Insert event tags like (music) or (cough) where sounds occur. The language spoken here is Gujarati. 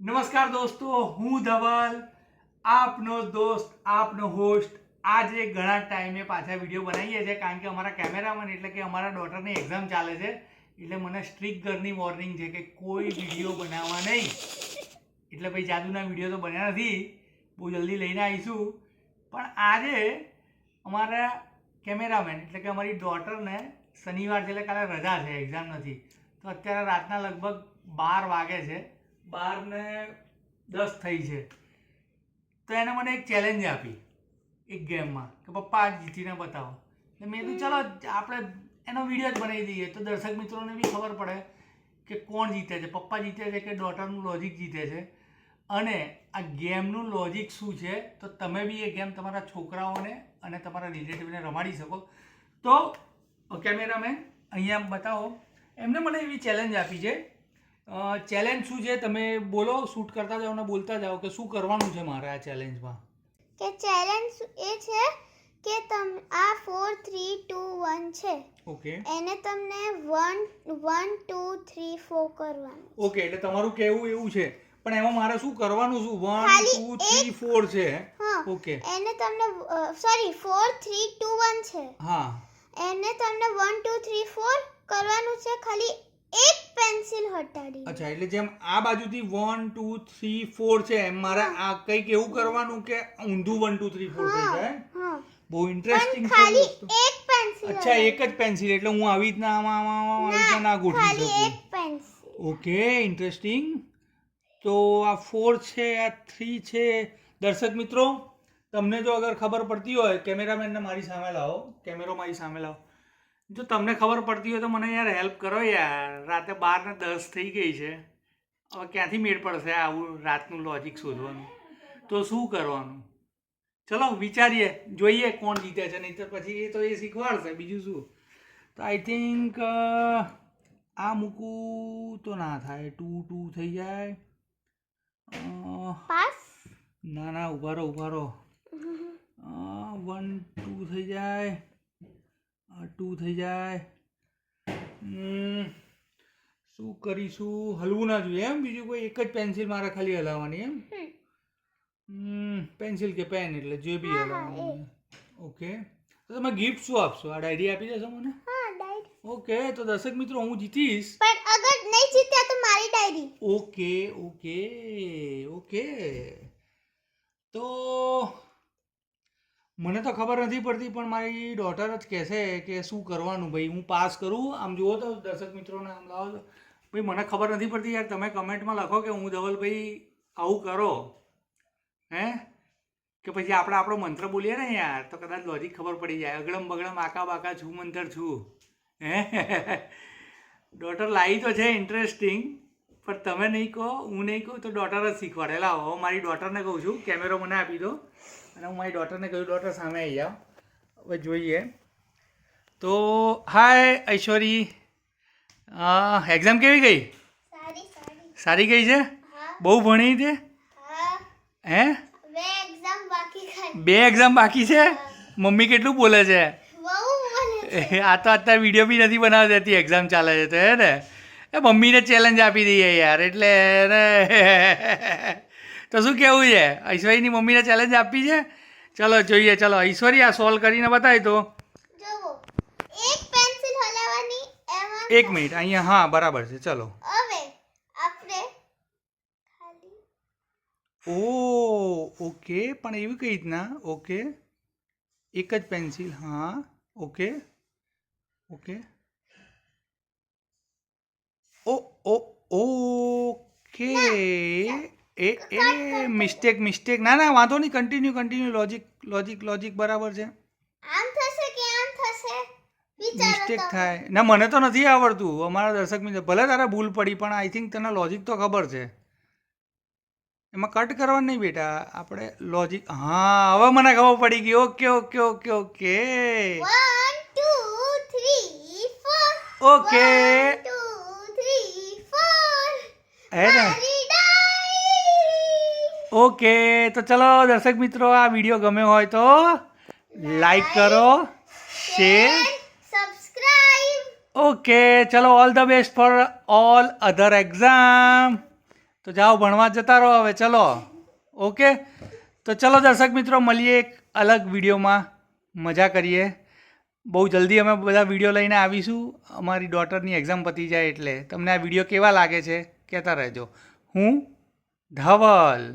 નમસ્કાર દોસ્તો, હું ધવલ, આપનો દોસ્ત, આપનો હોસ્ટ આજે ઘણા ટાઈમે પાછા વીડિયો બનાવીએ છીએ, કારણ કે અમારા કેમેરામેન એટલે કે અમારા ડોટરની એક્ઝામ ચાલે છે. એટલે મને સ્ટ્રિક્ટ ઘરની વોર્નિંગ છે કે કોઈ વીડિયો બનાવવા નહીં. એટલે ભાઈ જાદુના વીડિયો તો બન્યા નથી. બહુ જલ્દી લઈને આવીશું. પણ આજે અમારા કેમેરામેન એટલે કે અમારી ડોટરને શનિવાર છે એટલે કાલે રજા છે એક્ઝામ નથી. તો અત્યારે રાતના લગભગ બાર વાગે છે. બાર ને દસ થઈ છે. તો એને મને એક ચેલેન્જ આપી, એક ગેમમાં, કે પપ્પા આ જીતીને બતાવો. એટલે મેં કીધું, ચાલો, આપણે એનો વીડિયો જ બનાવી દઈએ. તો દર્શક મિત્રોને બી ખબર પડે કે કોણ જીતે છે. પપ્પા જીતે છે કે ડોટરનું લોજિક જીતે છે? અને આ ગેમનું લોજિક શું છે? તો તમે બી એ ગેમ તમારા છોકરાઓને અને તમારા રિલેટિવને રમાડી શકો. તો કેમેરામેન અહીંયા બતાવો. એમને મને એવી ચેલેન્જ આપી છે ચેલેન્જ શું છે? તમે બોલો શૂટ કરતા જાઓ ને બોલતા જાઓ કે શું કરવાનું છે મારે આ ચેલેન્જમાં કે ચેલેન્જ એ છે કે તમ આ ફોર થ્રી ટુ વન છે. ઓકે એને તમને one one two three four કરવાનું ઓકે એટલે તમારું કહેવું એવું છે. પણ એમાં મારે શું કરવાનું શું વન ટુ થ્રી ફોર છે. ઓકે એને તમને sorry four three two one છે. હા. એને તમને વન ટુ થ્રી ફોર કરવાનું છે ખાલી એક પેન્સિલ હટાડી અચ્છા એટલે જેમ આ બાજુથી વન ટુ થ્રી ફોર છે એમ મારે આ કંઈક એવું કરવાનું કે ઊંધું વન ટુ થ્રી ફોર થઈ જાય હા? બહુ ઇન્ટરેસ્ટિંગ ઇન્ટરેસ્ટિંગ ખાલી છે એક પેન્સિલ અચ્છા એક જ પેન્સિલ એટલે હું આવી રીતના આમાં આમાં આમાં આવી રીતના ના ગોઠવી ખાલી શકું. એક પેન્સિલ. ઓકે ઇન્ટરેસ્ટિંગ તો આ ફોર છે આ થ્રી છે. દર્શક મિત્રો તમને જો અગર ખબર પડતી હોય કેમેરામેનને મારી સામે લાવો કેમેરો મારી સામે લાવો. જો તમને ખબર પડતી હોય તો મને યાર હેલ્પ કરો યાર. રાતે બાર ને દસ થઈ ગઈ છે. હવે ક્યાંથી મેળ પડશે આવું રાતનું લોજિક શોધવાનું? તો શું કરવાનું? ચલો વિચારીએ. જોઈએ કોણ જીતે છે. નહીં તો પછી એ તો એ શીખવાડશે. બીજું શું? તો આઈ થિંક આ મૂકું તો ના થાય. ટુ ટુ થઈ જાય. પાસ ના ના ઉભારો રહો ઊભા રહો. વન ટુ થઈ જાય. ટુ થઈ જાય. હમ, શું કરીશું? હલવું ના જોઈએ એમ. બીજું કોઈ એક જ પેન્સિલ મારે ખાલી હલાવવાની એમ. હમ, પેન્સિલ કે પેન એટલે જે બી હલાવવાનું ઓકે તો તમે ગિફ્ટ શું આપશો? આ ડાયરી આપી દેશો મને? ઓકે તો દર્શક મિત્રો હું જીતીશ. પણ અગર નહીં જીત્યા તો મારી ડાયરી ઓકે ઓકે ઓકે તો મને તો ખબર નથી પડતી, પણ મારી ડોટર જ કહેશે કે શું કરવાનું ભાઈ, હું પાસ કરું. આમ જુઓ તો દર્શક મિત્રોને આમ લાવો ભાઈ, મને ખબર નથી પડતી યાર, તમે કમેન્ટમાં લખો કે હું ધવલભાઈ આવું કરો. હે? કે પછી આપણે આપણો મંત્ર બોલીએ ને યાર, તો કદાચ લોજિક ખબર પડી જાય. અગડમ બગડમ આકા બાકા છું મંતર છું. હે? (laughs) ડોટર લાવી તો છે ઇન્ટરેસ્ટિંગ પણ તમે નહીં કહો હું નહીં કહું તો ડોટર જ શીખવાડે. એટલે હવે મારી ડોટરને કહું છું કેમેરો મને આપી દો. અને હું મારી ડોટરને કહ્યું ડોટર સામે આવી જાઓ. હવે જોઈએ. તો હાય ઐશ્વરી. એક્ઝામ કેવી ગઈ? સારી ગઈ છે? બહુ ભણી તે હા. હે? બે એક્ઝામ બાકી ખાલી બે એક્ઝામ બાકી છે? મમ્મી કેટલું બોલે છે? (laughs) આ તો અત્યારે વીડિયો બી નથી બનાવતી હતી એક્ઝામ ચાલે છે તો હે ને? એ મમ્મીને ચેલેન્જ આપી દઈએ યાર એટલે તો શું કેવું છે? ઐશ્વર્યની મમ્મીને ચેલેન્જ આપી છે? ચલો જોઈએ ચલો. ઐશ્વર્યા આ સોલ્વ કરીને બતાવી તો. એક મિનિટ અહીંયા હા બરાબર છે. ચલો. ઓ ઓકે પણ એવી કઈ રીતના? ઓકે. એક જ પેન્સિલ હા ઓકે. ઓકે. ઓ ઓ ઓકે. એ એ મિસ્ટેક મિસ્ટેક ના ના વાંધો નહીં. Continue continue logic logic logic બરાબર છે. આમ થશે કે આમ થશે? મિસ્ટેક થાય. ના મને તો નથી આવડતું. અમારા દર્શક મિત્ર. ભલે તારે ભૂલ પડી પણ આઈ થિંક તને લોજિક તો ખબર છે. એમાં કટ કરવા નહીં બેટા. આપણે લોજિક હા હવે મને ખબર પડી ગઈ. Okay okay okay okay. Okay One, two, three, four. હે ને મારી ડાયરી. ઓકે તો ચલો દર્શક મિત્રો આ વીડિયો ગમ્યો હોય તો લાઈક કરો શેર ઓકે ચલો all the best for all other exam તો જાઓ ભણવા જતા રહો હવે ચલો. ઓકે તો ચલો દર્શક મિત્રો મળીએ એક અલગ વિડીયોમાં. મજા કરીએ. બહુ જલ્દી અમે બધા વીડિયો લઈને આવીશું. અમારી ડોટરની એક્ઝામ પતી જાય એટલે. તમને આ વીડિયો કેવા લાગે છે કહેતા રહેજો. હું ધવલ.